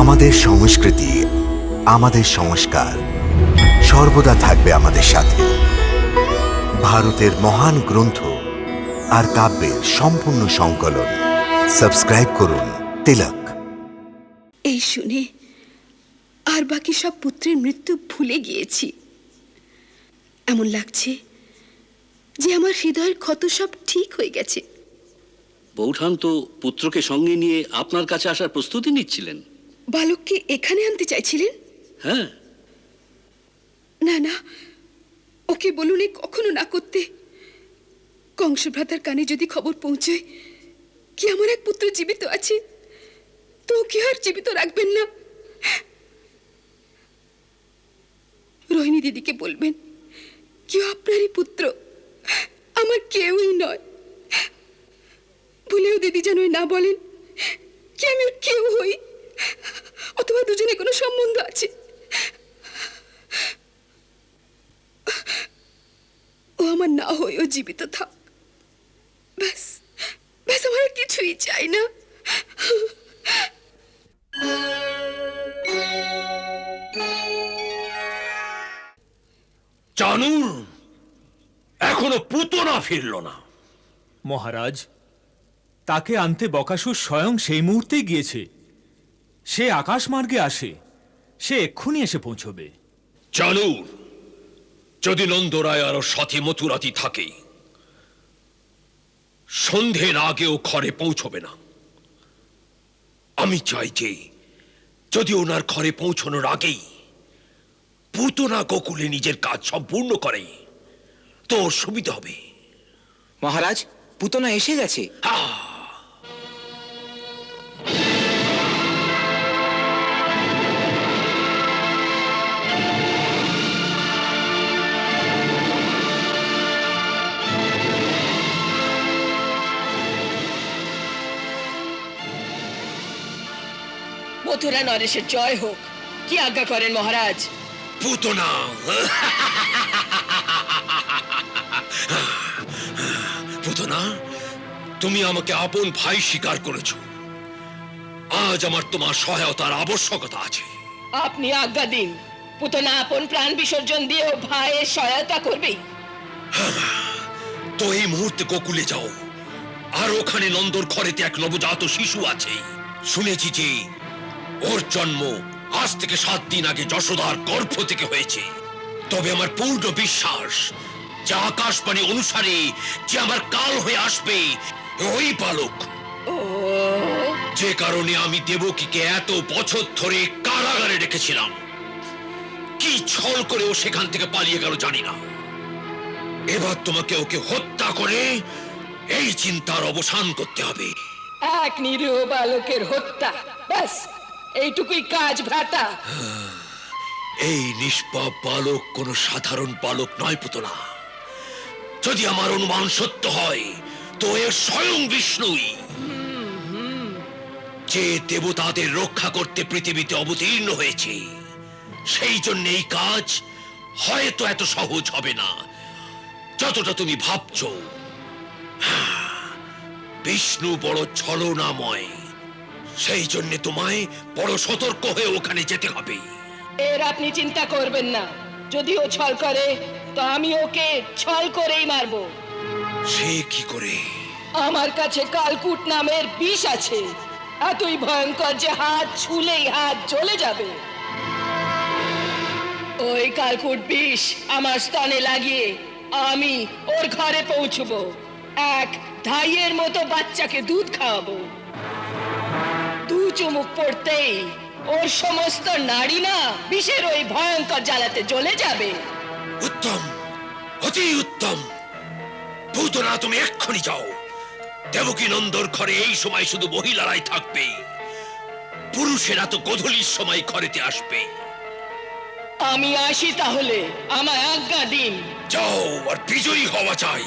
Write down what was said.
আমাদের সংস্কৃতি আমাদের সংস্কার সর্বদা থাকবে আমাদের সাথে। ভারতের মহান গ্রন্থ আর কাব্যের সম্পূর্ণ সংকলন। সাবস্ক্রাইব করুন তিলক। এই শুনে আর বাকি সব পুত্রের মৃত্যু ভুলে গিয়েছি। এমন লাগছে যে আমার হৃদয়ের ক্ষত সব ঠিক হয়ে গেছে। বৌঠান তো পুত্রকে সঙ্গে নিয়ে আপনার কাছে আসার প্রস্তুতি নিচ্ছিলেন। বালককে এখানে আনতে চাইছিলেন? হ্যাঁ। না না। ওকে বলুন এ কখনো না করতে। কংসভ্রাতার কানে যদি খবর পৌঁছয় কি আমার এক পুত্র জীবিত আছে? তো ওকে আর জীবিত রাখবেন না। রোহিণী দিদিকে বলবেন কেউ আপনারই পুত্র আমার কেউই নয়। ভুলেও দিদি যেন না বলেন কি আমি কেউ হই? অথবা দুজনে কোনো সম্বন্ধ আছে। ও আমার না হয়েও জীবিত থাক। ব্যাস ব্যাস আমার আর কিছুই চাই না। চানুর এখনও পুতনা ফিরল না। মহারাজ তাকে আনতে বকাসুর স্বয়ং সেই মুহূর্তেই গিয়েছে। সে আকাশমার্গে আসে। সে এক্ষুনি এসে পৌঁছবে। চানুর যদি নন্দরায় আরও সাথে মথুরাতি থাকে সন্ধ্যের আগেও ঘরে পৌঁছবে না। আমি চাই যে যদি ওনার ঘরে পৌঁছানোর আগেই পুতনা গোকুলে নিজের কাজ সম্পূর্ণ করে তোর সুবিধা হবে। মহারাজ পুতনা এসে গেছে। মথুরা নরেশের জয় হোক। কি আজ্ঞা করেন মহারাজ? পুতনা। পুতনা তুমি আমাকে আপন ভাই স্বীকার করেছ। আজ আমার তোমার সহায়তার আবশ্যকতা আছে। আপনি আজ্ঞা দিন। পুতনা আপন প্রাণ বিসর্জন দিয়েও ভাইয়ের সহায়তা করবেই। তো এই মুহূর্তে গোকুলে যাও। আর ওখানে নন্দর ঘরেতে এক নবজাত শিশু আছে। শুনেছি যে ওর জন্ম আজ থেকে সাত দিন আগে যশোদার গর্ভ থেকে হয়েছে। তবে আমার পূর্ণ বিশ্বাস যে আকাশবাণী অনুসারে যে আমার কাল হয়ে আসবে ওই বালক যে কারণে আমি দেবকীকে এত বছর ধরে কারাগারে রেখেছিলাম। কি ছল করে ও সেখান থেকে পালিয়ে গেল জানি না। এবার তোমাকে ওকে হত্যা করে এই চিন্তার অবসান করতে হবে। এক নিরীহ বালকের হত্যা ব্যাস। এইটুকুই কাজ ভ্রাতা। এই নিষ্পাপ বালক কোনো সাধারণ বালক নয় পুতনা যদি আমার অনুমান সত্য হয় তো এর স্বয়ং বিষ্ণুই। যে দেবতাদের রক্ষা করতে পৃথিবীতে অবতীর্ণ হয়েছে সেই জন্য এই কাজ হয়তো এত সহজ হবে না। যতটা তুমি ভাবছ। হ্যাঁ, বিষ্ণু বড় ছলনাময়। সেই জন্য তোমায় বড় সতর্ক হয়ে ওখানে যেতে হবে। এর আপনি চিন্তা করবেন না। যদি ও ছল করে তো আমি ওকে ছল করেই মারবো। সে কি করে? আমার কাছে কালকুট নামের বিষ আছে। এতই ভয়ঙ্কর যে হাত ছুলেই হাত জ্বলে যাবে। ওই কালকুট বিষ আমার স্তনে লাগিয়ে আমি ওর ঘরে পৌঁছবো। এক ধাইয়ের মতো বাচ্চাকে দুধ খাওয়াবো। দু চুমুক পড়তেই ওর সমস্ত নারী না বিষের ওই ভয়ঙ্কর জ্বালাতে জ্বলে যাবে। উত্তম অতি উত্তম। ভূতনা তুমি এক্ষুনি যাও। দেবকী নন্দর ঘরে এই সময় শুধু মহিলারাই থাকবে। পুরুষেরা তো গোধূলির সময় ঘরেতে আসবে। আমি আসি তাহলে আমায় আজ্ঞা দিন। যাও আর বিজয়ী হওয়া চাই।